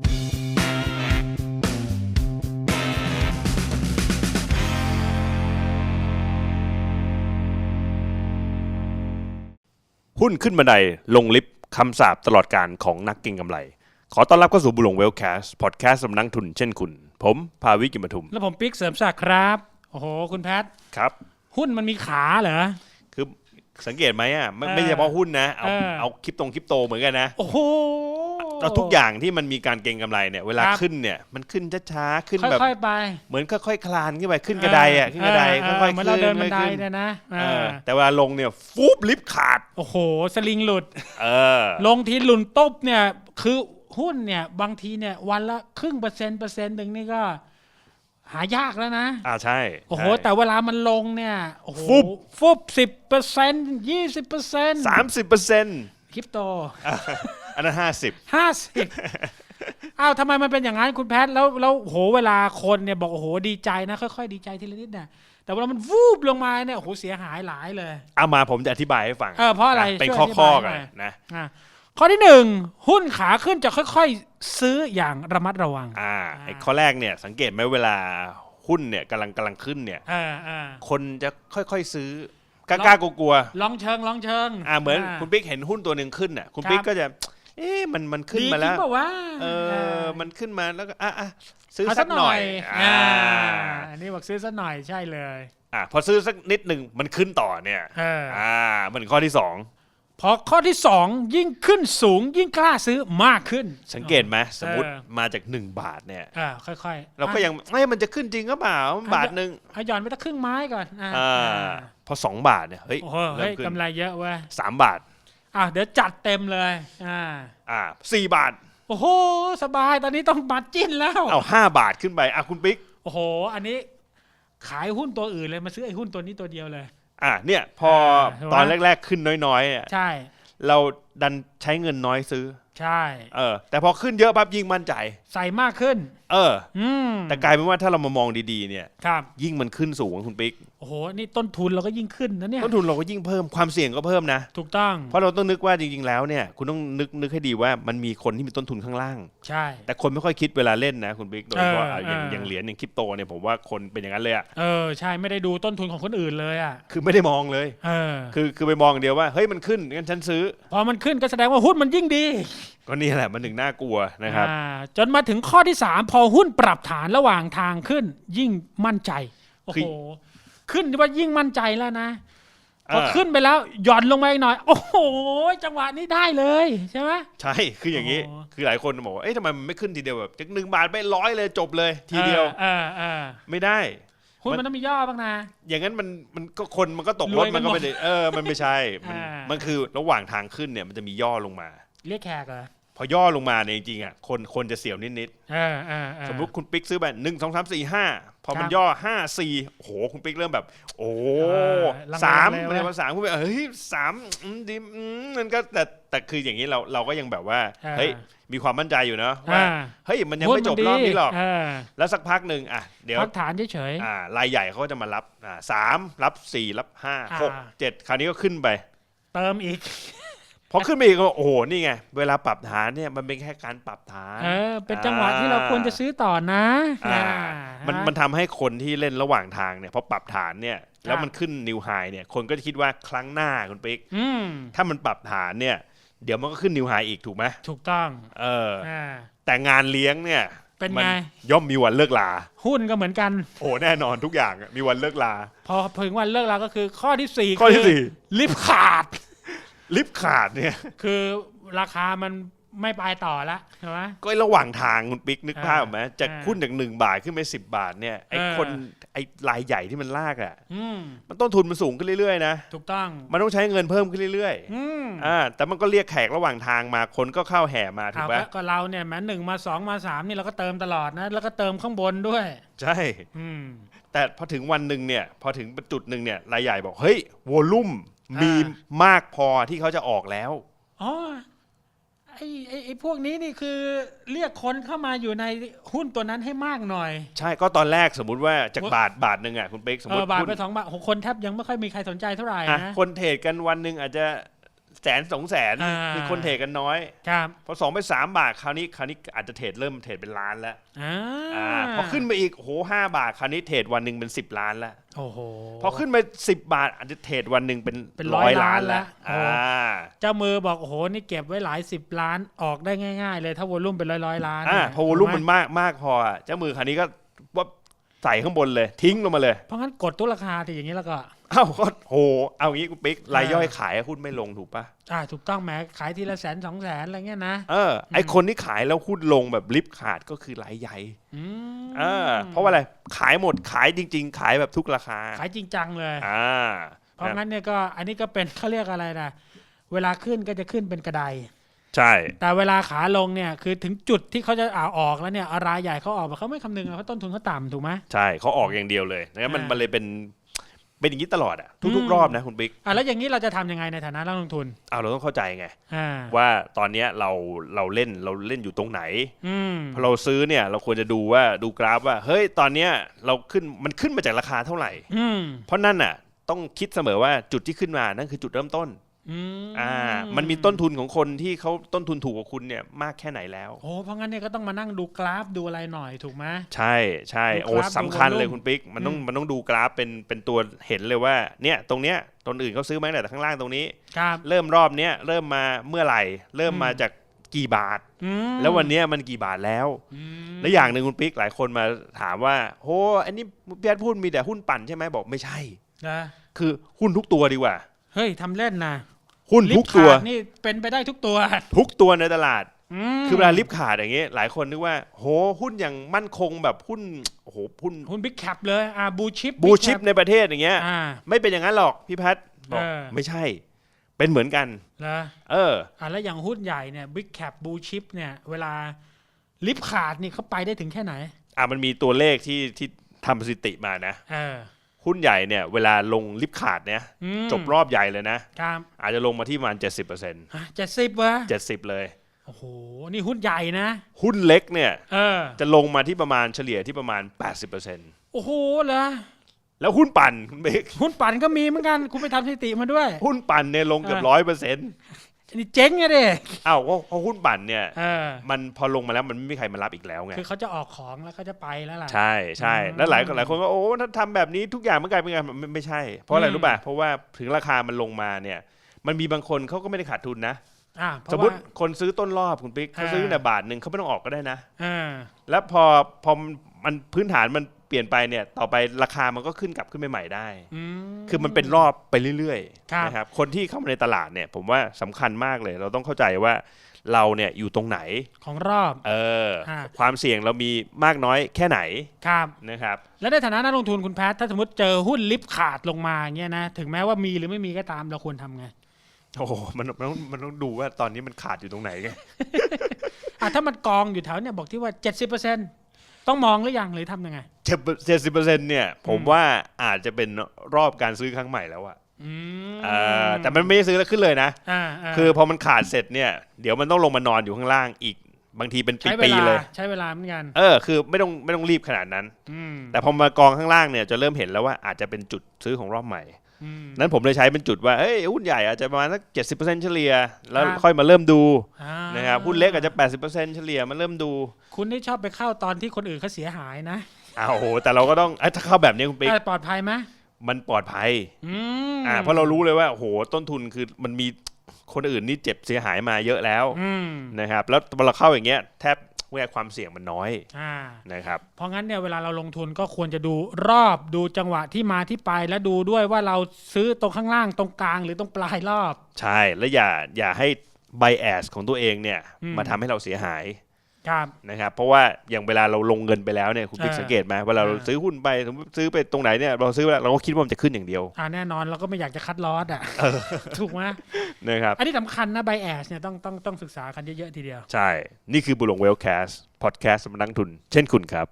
หุ้นขึ้นบันไดลงลิฟต์คำสาปตลอดการของนักเก็งกำไร ขอต้อนรับเข้าสู่บุหลงเวลแคสพอดแคสต์สำนักทุนเช่นคุณ ผมภาวิกิมทุม แล้วผมปิ๊กเสริมศักดิ์ครับ โอ้โห คุณแพท ครับ หุ้นมันมีขาเหรอ คือสังเกตไหมอะไม่เออไม่ใช่เฉพาะหุ้นนะ เอาเออ เอาคริปตงคริปโตเหมือนกันนะ โอ้โห แล้วทุกอย่างที่มันมีการเก็งกำไรเนี่ยเวลาครับขึ้นเนี่ยมันขึ้นช้าๆขึ้นแบบค่อยๆไป เหมือนค่อยๆคลานขึ้นไปขึ้นกระไดอะขึ้นกระไดเออค่อยๆเหมือนขึ้เรานเดินบันไดค่อยๆขึ้เนี่ยนะเอเอออแต่เวลาลงเนี่ยฟูบลิฟต์ขาด โอ้โห สลิงหลุดเออลงทีหลุนตบเนี่ยคือหุ้นเนี่ยบางทีเนี่ยวันละครึ่งเปอร์เซ็นต์เปอร์เซ็นต์หนึ่งนี่ก็ หายากแล้วนะ อ่าใช่ โอ้โหใช่แต่เวลามันลงเนี่ย โอ้โหฟุบฟุบสิบเปอร์เซ็นต์ยี่สิบเปอร์เซ็นต์สามสิบเปอร์เซ็นต์ค ริปโตอันนั้นห้าสิบห้าสิบอ้าวทำไมมันเป็นอย่างนั้นคุณแพทย์แล้วแล้วโหเวลาคนเนี่ยบอกโอ้โหดีใจนะค่อยๆ ดีใจทีละนิดเนี่ยแต่เวลามันวูบลงมาเนี่ยโอ้โหเสียหายหลายเลยเอามาผมจะอธิบายให้ฟังเออเพราะอะไรเป็นช่วยข้อธิบายข้อหกันน่อยนะอะข้อที่หนึ่งหุ้นขาขึ้นจะค่อยๆ ซื้ออย่างระมัดระวัง อ่าไอ้ข้อแรกเนี่ยสังเกตไหมเวลาหุ้นเนี่ยกำลังกำลังขึ้นเนี่ยเออเออคนจะค่อยๆซื้อ กล้ากๆกลัวลองเชิงลองเชิงๆอ่าเหมือนคุณปิ๊กเห็นหุ้นตัวหนึ่งขึ้นอะคุณครับปิ๊กก็จะ เอ๊ะมันมันขึ้นดีมาจริแล้งวเปล่าวะเออ มันขึ้นมาแล้วก็อะอะซื้อเอาสัสักกหหน่น่ออยยอ่าอันนี้บอกซื้อสักหน่อยใช่เลย อะพอซื้อสักนิดหนึ่งมันขึ้นต่อเนี่ยเอออ่ามันข้อที่สอง พอข้อที่สองยิ่งขึ้นสูงยิ่งกล้าซื้อมากขึ้น สังเกตไหมสมมติเออมาจากหนึ่งบาทเนี่ยอ่าค่อยๆ เราก็ยังเอ้ยมันจะขึ้นจริงก็เปล่าบาทหนึ่งเอาหย่อนไปตั้งครึ่งไม้ก่อนอ่าอ่าอ่าพอสองบาทเนี่ยเฮ้ยโอ้โหเริ่เฮ้มยขึ้นกำไรเยอะเว้ยสามบาทอะเดี๋ยวจัดเต็มเลยอ่าอ่าสี่บาท โอ้โหสบายตอนนี้ต้องบัตรจิ้นแล้วเอาห้าบาทขึ้นไปอะคุณปิ๊กโอ้โห อันนี้ขายหุ้นตัวอื่นเลยมาซื้อไอ้หุ้นตัวนี้ตัวเดียวเลย อะเนี่ยพอเห็นไหมตอนแรกๆขึ้นน้อยๆอะใช่ เรา ดันใช้เงินน้อยซื้อ ใช่ เออ แต่พอขึ้นเยอะปั๊บยิ่งมั่นใจ ใส่มากขึ้น เออ อืมแต่กลายเป็นว่าถ้าเรามามองดีๆเนี่ย ครับ ยิ่งมันขึ้นสูงคุณปิ๊กโอ้โห นี่ต้นทุนเราก็ยิ่งขึ้นนะเนี่ย ต้นทุนเราก็ยิ่งเพิ่มความเสี่ยงก็เพิ่มนะ ถูกต้อง เพราะเราต้องนึกว่าจริงๆแล้วเนี่ย คุณต้องนึกนึกให้ดีว่ามันมีคนที่มีต้นทุนข้างล่าง ใช่ แต่คนไม่ค่อยคิดเวลาเล่นนะคุณปิ๊กโดยเฉพาะเอออะอย่างเอออ อย่างเหรียญอย่างคริปโตเนี่ยผมว่าคนเป็นอย่างนั้นเลยอะเออ ใช่ ไม่ได้ดูต้นทุนของคนอื่นเลยอะ คือไม่ได้มองเลย เออ คือคือไปมองอย่างเดียวว่าเฮ้ยมันขึ้นงั้นฉันซื้อ พอมันขึ้นก็แสดงว่าหุ้นมันยิ่งดี ก็นี่แหละมันถึงน่ากลัวนะครับอ่าจนมาถึงข้อที่ 3 พอหุ้นปรับฐานระหว่างทางขึ้น ยิ่งมั่นใจโอ้คืโหอขึ้นว่ายิ่งมั่นใจแล้วนะพอเออขึ้นไปแล้วหย่อนลงมาอีกหน่อย โอ้โห จังหวะนี้ได้เลยใช่ไหมใช่คืออย่างนี้โอ้คือหลายคนบอกว่าเอ๊ะทำไมมันไม่ขึ้นทีเดียวแบบจากหนึ่งบาทไปร้อยเลยจบเลยทีเดียวเออเออไม่ได้ หุ้นมันมันต้องมีย่อบ้างนะ อย่างนั้นมันมันก็คนมันก็ตกรรวถยกัมันนก็หมดไม่ได้เออมันไม่ใช่ มันอ่ามั มันคือระหว่างทางขึ้นเนี่ยมันจะมีย่อลงมา เรียกแขกเหรอ พอย่อลงมาเนี่ยจริงๆอะคนคนจะเสียวนิดเออเออเออๆสมมติคุณปิ๊กซื้อแบบหนึ่งสองสามสี่ห้าพอมันครับย่อห้าสี่โอ้โหคุณปิ๊กเริ่มแบบ โอ้เออลังเลสามลังเลมันจะมาสามคุณปิ๊กเฮ้ยสามอืมดีอืมมันก็แต่แต่คืออย่างนี้เราเราก็ยังแบบว่าเออเฮ้ยมีความมั่นใจอยู่เนอะว่าอ่าเฮ้ยมันยังหุ้ไม่จบรอบนี้หรอกเออแล้วสักพักหนึ่งอะเดี๋ยวพักฐานเฉยอ่ารายใหญ่เขาก็จะมารับอ่าสามรับสี่รับห้าอ่าหกเจ็ดคราวนี้ก็ขึ้นไปๆเติมอีก พอขึ้นไปอีกก็โอ้โหนี่ไง เวลาปรับฐานเนี่ยมันเป็นแค่การปรับฐาน เออ เป็นจังหวะที่เราควรจะซื้อต่อนะอ่าอ่ามันมันทำให้คนที่เล่นระหว่างทางเนี่ยพอปรับฐานเนี่ยแล้วมันขึ้นนิวไฮเนี่ยคนก็จะคิดว่าครั้งหน้าคุณปิ๊กอืมถ้ามันปรับฐานเนี่ย เดี๋ยวมันก็ขึ้นนิวไฮอีกถูกไหมถูกต้อง เอออ่าแต่งานเลี้ยงเนี่ยเป็นมัไงย่อมมีวันเลิกลา หุ้นก็เหมือนกัน โอ้แน่นอนทุกอย่างอะมีวันเลิกลา พอถึงวันเลิกแล้วก็คือข้อที่สี่ข้อที่คืสี่ลิฟต์ขาด ลิฟต์ขาดเนี่ย คือราคามันไม่ไปต่อละใช่ไหม ก็ระหว่างทางคุณปิ๊กนึกอ่าภาพออกไหมจากอ่าหุ้นจากหนึ่งบาทขึ้นไปสิบาทเนี่ยไอ้เออคนไอ้รายใหญ่ที่มันลากอะอืมมันต้นทุนมันสูงขึ้นเรื่อยๆนะถูกต้อง มันต้องใช้เงินเพิ่มขึ้นเรื่อยอืมๆอ่าแต่มันก็เรียกแขกระหว่างทางมาคนก็เข้าแห่มาถูกเอาปะก็ก็เราเนี่ยแม้หนึ่งมาสองมาสามนี่เราก็เติมตลอดนะแล้วก็เติมข้างบนด้วย ใช่อืมแต่พอถึงวันหนึ่งเนี่ย พอถึงจุดหนึ่งเนี่ยรายใหญ่บอกเฮ้ยวอลุ่มอ่า มีมีมากพอที่เขาจะออกแล้วอ๋อไอ้ไอ้ไอ้พวกนี้นี่คือเรียกคนเข้ามาอยู่ในหุ้นตัวนั้นให้มากหน่อย ใช่ก็ตอนแรกสมมุติว่าจากบาทบาทหนึ่งอะคุณปิ๊กสมเอมอติบาทหุ้นไปสองบาทหกคนแทบยังไม่ค่อยมีใครสนใจเท่าไหร่อะนะคนเทรดกันวันหนึ่งอาจจะ แสนสองแสนอ่ามีมีคนเทรดกันน้อย ครับพอสองไปสามบาทคราวนี้คราวนี้อาจจะเทรดเริ่มเทรดเป็นล้านแล้วอ่าอ่าพอขึ้นมาอีกโอ้โหห้าบาทคราวนี้เทรดวันหนึ่งเป็นสิบล้านแล้ว โอ้โห พอขึ้นไปสิบบาทอาจจะเทรดวันหนึ่งเป็นเป็นร้อยล้านแล้ว อ่าเจ้ามือบอกโอ้โหนี่เก็บไว้หลายสิบล้านออกได้ง่าย ๆ เลยถ้าวอลุ่มเป็นร้อยร้อยๆล้านอ่าเนี่ยพอวอลุ่มถูกไหมันมากมากพออะเจ้ามือคราวนี้ก็ว่า ใส่ข้างบนเลย ทิ้งลงมาเลย เพราะงั้นกดตัวราคาที่อย่างนี้แล้วก็เอ้าก็โห เอางี้คุณปิ๊กรายย่อยขายหุ้นไม่ลงถูกปะอ่าถูกต้องแหมขายทีละแสนสองแสนอะไรเงี้ยนะ เออไอคนที่ขายแล้วหุ้นลงแบบลิฟต์ขาดก็คือรายใหญ่อืมเออเพราะว่าอะไรขายหมดขายจริง ๆ ขายแบบทุกราคาขายจริงจังเลย อ่าเพราะงั้นเนี่ยก็อันนี้ก็เป็นเขาเรียกอะไรนะ เวลาขึ้นก็จะขึ้นเป็นกระได ใช่ แต่เวลาขาลงเนี่ยคือถึงจุดที่เขาจะเอาออกแล้วเนี่ยรายใหญ่เขาออกเขาไม่คำนึงหรอกเพราะต้นทุนเขาต่ำถูกไหมใช่เขาออกอย่างเดียวเลยนะครับมันอ่ามัมันเลยเป็นเป็นอย่างนี้ตลอดอะอืทุกมๆรอบนะคุณปิ๊กอะแล้วอย่างนี้เราจะทำยังไงในฐานะนักลงทุนเอาเราต้องเข้าใจไงอ่าว่าตอนเนี้ยเราเราเล่นเราเล่นอยู่ตรงไหนอืมพอเราซื้อเนี่ย เราควรจะดูว่าดูกราฟว่า เฮ้ยตอนเนี้ยเราขึ้นมันขึ้นมาจากราคาเท่าไหร่อืมเพราะนั่นน่ะ ต้องคิดเสมอว่าจุดที่ขึ้นมานั่นคือจุดเริ่มต้น อืมอ่า มันมีต้นทุนของคนที่เขาต้นทุนถูกกว่าคุณเนี่ยมากแค่ไหนแล้วโอ้เพราะงั้นเนี่ยก็ต้องมานั่งดูกราฟดูอะไรหน่อยถูกไหมใช่ใช่ดูโอ้กราฟสำคัญดูเลย volume คุณปิ๊กมันต้องอืมมันต้องดูกราฟเป็นเป็นตัวเห็นเลยว่า เนี่ยตรงเนี้ยต้นอื่นเขาซื้อมาตั้งแต่ข้างล่างตรงนี้ครับเริ่มรอบเนี้ยเริ่มมาเมื่อไหร่ เริ่มมาอืมจากกี่บาทอืมแล้ววันเนี้ยมันกี่บาทแล้วอืมและอย่างหนึ่งคุณปิ๊กหลายคนมาถามว่าโหอันนี้พี่แอดพูดมีแต่หุ้นปั่นใช่ไหมบอกไม่ใช่นะคือหุ้นทุกตัวดีกว่า เฮ้ยทำเล่นนะ หุ้นลิฟทุกต์ตัวขาดนี่เป็นไปได้ทุกตัวทุกตัวในตลาด มคือเวลาลิฟต์ขาดอย่างเงี้ยหลายคนนึกว่า โหหุ้นอย่างมั่นคงแบบหุ้นโอ้โหหุ้นหุ้นบิ๊กแคปเลยอ่าบูชิปบูชิปในประเทศอย่างเงี้ย อ่า ไม่เป็นอย่างนั้นหรอกพี่แพทบอกเออ ไม่ใช่ เป็นเหมือนกัน แล้วเออ อ่าแล้วอย่างหุ้นใหญ่เนี่ยบิ๊กแคปบูชิปเนี่ยเวลาลิฟต์ขาดนี่เขาไปได้ถึงแค่ไหน อะมันมีตัวเลขที่ที่ทำสถิติมานะ เออ หุ้นใหญ่เนี่ยเวลาลงลิฟต์ขาดเนี่ยอืมจบรอบใหญ่เลยนะครับอาจจะลงมาที่ประมาณ70%เเจ็ดสิบวะ70เลยโอ้โหนี่หุ้นใหญ่นะ หุ้นเล็กเนี่ยเออจะลงมาที่ประมาณเฉลี่ยที่ประมาณ80%โอ้โหเหรอแล้วหุ้นปั่นคุณเบกหุ้นปั่นก็มีเหมือนกัน คุณไปทำสถิติมาด้วย หุ้นปั่นเนี่ยลงเกือบเออร้อยเปอร์เซ็นต์ นี่เจ๊งไงเด้อ้าวก็เพราะหุ้นปั่นเนี่ยเออมันพอลงมาแล้วมันไม่มีใครมารับอีกแล้วไง คือเขาจะออกของแล้วเขาจะไปแล้วล่ะ ใช่ใช่อืมแล้วหลายหลายคนก็โอ้ถ้าทำแบบนี้ทุกอย่างมันกลายเป็นไงไม่ไม่ใช่ เพราะอะไรอืมรู้ป่ะ เพราะว่าถึงราคามันลงมาเนี่ย มันมีบางคนเขาก็ไม่ได้ขาดทุนนะอ่าเพสมราะมว่าติคนซื้อต้นรอบคุณปิ๊กเขาอ่าซื้อแต่บาทหนึ่งเขาไม่ต้องออกก็ได้นะอ่าแล้วพอพอ มันมันพื้นฐานมันเปลี่ยนไปเนี่ยต่อไปราคามันก็ขึ้นกลับขึ้นไปใหม่ได้ อืม คือมันเป็นรอบไปเรื่อยครับ ๆนะครับคนที่เข้ามาในตลาดเนี่ยผมว่าสำคัญมากเลย เราต้องเข้าใจว่าเราเนี่ยอยู่ตรงไหนของรอบ เออฮะ ความเสี่ยงเรามีมากน้อยแค่ไหนครับ นะครับ แล้วในฐานะนักลงทุนคุณแพทถ้าสมมติเจอหุ้นลิฟต์ขาดลงมาอย่างเงี้ยนะถึงแม้ว่ามีหรือไม่มีก็ตามเราควรทำไงโอ้โหมันมันต้องมันต้องดูว่าตอนนี้มันขาดอยู่ตรงไหนไง อะถ้ามันกองอยู่แถวเนี่ยบอกที่ว่า 70% ต้องมองหรือยังหรือทำยังไง เจ็ดสิบเปอร์เซ็นต์เนี่ย ผมว่าอาจจะเป็นรอบการซื้อครั้งใหม่แล้วอะอืมเออแต่มันไม่ได้ซื้อแล้วขึ้นเลยนะ อ่าาคือพอมันขาดเสร็จเนี่ย เดี๋ยวมันต้องลงมานอนอยู่ข้างล่างอีก บางทีเป็นใช้เวปีลาๆเลย ใช้เวลาเหมือนกันเออ คือไม่ต้องไม่ต้องรีบขนาดนั้น อืมแต่พอมากองข้างล่างเนี่ยจะเริ่มเห็นแล้วว่าอาจจะเป็นจุดซื้อของรอบใหม่อืม นั้นผมเลยใช้เป็นจุดว่าเอ้ยหุ้นใหญ่อาจจะประมาณสักเจ็ดสิบเปอร์เซ็นต์เฉลี่ย แล้วครับค่อยมาเริ่มดูอ่านะครับหุ้นเล็กอาจจะแปดสิบเปอร์เซ็นต์เฉลี่ยมาเริ่มดู คุณนี่ชอบไปเข้าตอนที่คนอื่นเขาเสียหายนะอ้าวโหแต่เราก็ต้องเอ้ยถ้าเข้าแบบนี้คุณปิ๊กอะปลอดภัยไหมมันปลอดภัยอืมอ่าเพราะเรารู้เลยว่าโหต้นทุนคือมันมีคนอื่นนี่เจ็บเสียหายมาเยอะแล้วอืมนะครับ แล้วพอเราเข้าอย่างเงี้ยแทบ แวกความเสี่ยงมันน้อยอ่านะครับเพราะงั้นเนี่ยเวลาเราลงทุนก็ควรจะดูรอบดูจังหวะที่มาที่ไปและดูด้วยว่าเราซื้อตรงข้างล่างตรงกลางหรือตรงปลายรอบ ใช่แล้วอย่าอย่าให้ bias ของตัวเองเนี่ยอืม มาทำให้เราเสียหาย ครับ นะครับเพราะว่าอย่างเวลาเราลงเงินไปแล้วเนี่ยคุณปิ๊กเออสังเกตไหมเวลาเราเออ ซื้อหุ้นไปสมมติซื้อไปตรงไหนเนี่ยเราซื้อไปแล้วเราก็คิดว่ามันจะขึ้นอย่างเดียว อ่าแน่นอนเราก็ไม่อยากจะคัดลอสอะถูกไหม นะครับ อันนี้สำคัญนะไบแอสเนี่ยต้องต้องต้องศึกษากันเยอะ ๆ ทีเดียว ใช่ นี่คือบุหลงเวลแคสพอดแคสต์สำนักนักทุน เช่นคุณครับ